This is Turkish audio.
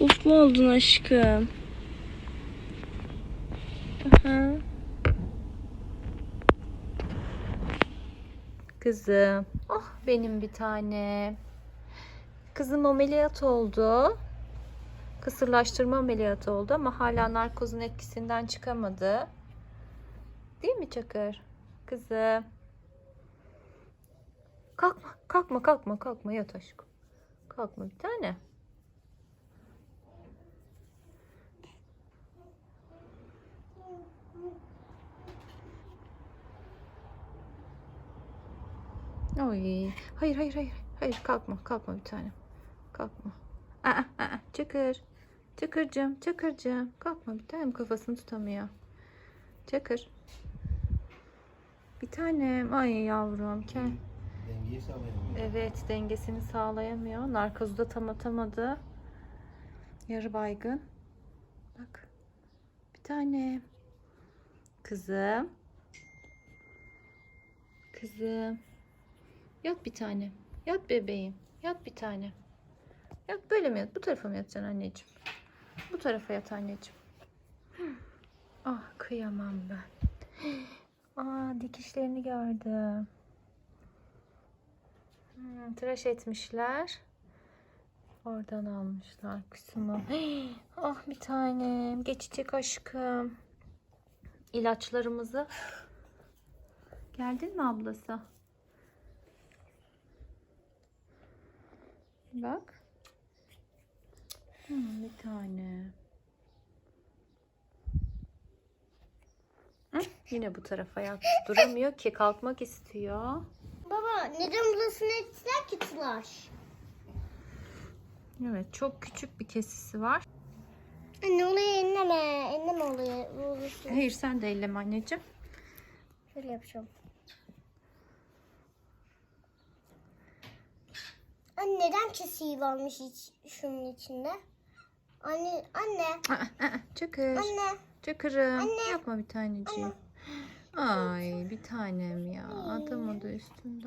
Uf mu oldun aşkım? Aha. Kızım. Oh benim bir tane. Kızım ameliyat oldu. Kısırlaştırma ameliyatı oldu ama hala narkozun etkisinden çıkamadı. Değil mi Çakır? Kızım. Kalkma, kalkma, kalkma, kalkma yat aşkım. Kalkma bir tane. Oy. Hayır, hayır, hayır. Hayır, kalkma, kalkma bir tane. Kalkma. Aa, aa, çakır. Çakırcığım, çakırcığım. Kalkma bir tanem kafasını tutamıyor. Çakır. Bir tanem. Ay yavrum. Gel. Dengeyi sağlayamıyor. Evet dengesini sağlayamıyor. Narkozu da tam atamadı. Yarı baygın. Bak. Bir tane. Kızım. Kızım. Yat bir tane. Yat bebeğim. Yat bir tane. Yat böyle mi yat? Bu tarafa mı yatacaksın anneciğim? Bu tarafa yat anneciğim. Ah kıyamam ben. Aa dikişlerini gördüm. Hmm, tıraş etmişler. Oradan almışlar kısmı. ah bir tanem. Geçecek aşkım. İlaçlarımızı. Geldin mi ablası? Bak. Hmm, bir tane. Hı, yine bu tarafa yat. Duramıyor ki kalkmak istiyor. Baba neden burasını ettiler ki tıraş? Evet çok küçük bir kesisi var. Anne orayı elleme. Elleme. Burası. Hayır sen de elleme anneciğim. Şöyle yapacağım. Anne neden kesiği varmış hiç şunun içinde? Anne, anne, Aa, aa, Çakır. anne. Çakırım. Anne. Yapma bir taneciğim. Ay bir tanem ya. Adam o da üstünde.